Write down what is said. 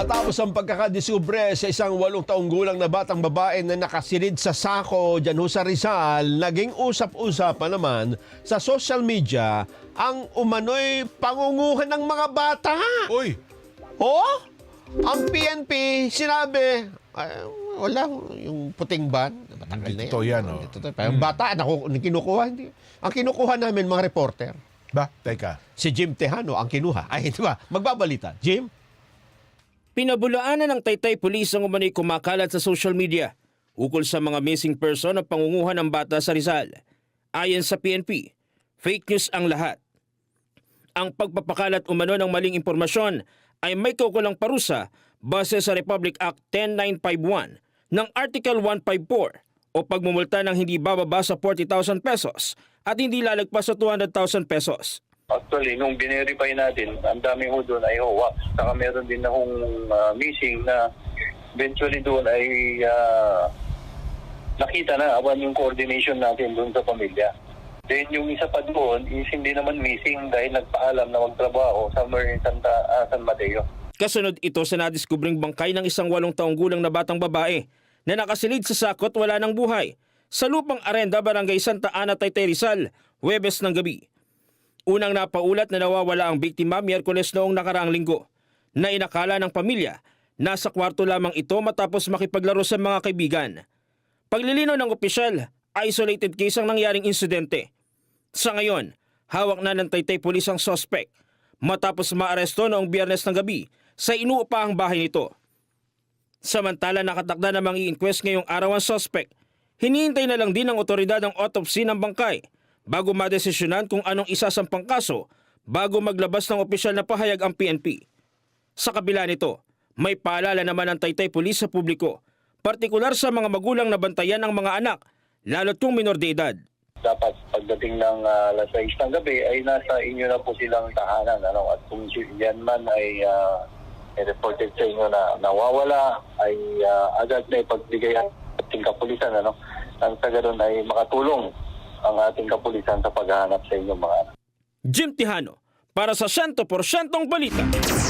Matapos ang pagkakadiskubre sa isang walong taong gulang na batang babae na nakasilid sa sako dyan ho sa Rizal, naging usap-usapan naman sa social media ang umano'y pangunguhan ng mga bata. Uy, Oh, ang PNP sinabi, ay, wala, yung puting ban, matagal na Totoo yan, oh. Totoo. Yung bata, naku, kinukuha, hindi. Ang kinukuha namin, mga reporter, ba? Teka. si Jim Tejano ang kinuha. Ay, di ba? Magbabalita. Jim? Pinabulaanan ng Taytay Police ang umano'y kumakalat sa social media ukol sa mga missing person at pangunguhan ng bata sa Rizal. Ayon sa PNP, fake news ang lahat. Ang pagpapakalat umano ng maling impormasyon ay may kukulang parusa base sa Republic Act 10951 ng Article 154 o pagmumulta ng hindi bababa sa 40,000 pesos at hindi lalagpas sa 200,000 pesos. Actually, nung binerify natin, ang dami ho doon ay hoax. Saka meron din na hong ah, missing na eventually doon ay ah, nakita na awan yung coordination natin doon sa pamilya. Then yung isa pa doon is hindi naman missing dahil nagpaalam na magtrabaho sa Marin Santa ah, San Mateo. Kasunod ito sa nadiskubring bangkay ng isang walong taong gulang na batang babae na nakasilid sa sakot wala ng buhay sa lupang arenda barangay Santa Ana, Taytay Rizal, Huwebes ng gabi. Unang napaulat na nawawala ang biktima Miyerkules noong nakaraang linggo na inakala ng pamilya nasa kwarto lamang ito matapos makipaglaro sa mga kaibigan. Paglilino ng opisyal, isolated case ang nangyaring insidente. Sa ngayon, hawak na ng Taytay Police ang suspect matapos maaresto noong biyernes ng gabi sa inuupahang bahay nito. Samantala nakatakda namang i-inquest ngayong araw ang suspect. Hinihintay na lang din ng otoridad ang autopsy ng bangkay bago madesisyonan kung anong isasampang kaso bago maglabas ng opisyal na pahayag ang PNP. Sa kabila nito, may paalala naman ang Taytay Police sa publiko, partikular sa mga magulang na bantayan ng mga anak, lalo't kung minor de edad. dapat pagdating ng uh, alas 6 ng gabi ay nasa inyo na po silang tahanan. Ano? At kung yan man ay uh, reported sa inyo na nawawala, ay ah, agad na ipagbigay ang ating kapulisan. Ano? Nang sa ay makatulong ang ating kapulisan sa paghahanap sa inyong mga anak. Jim Tihano, para sa 100% balita.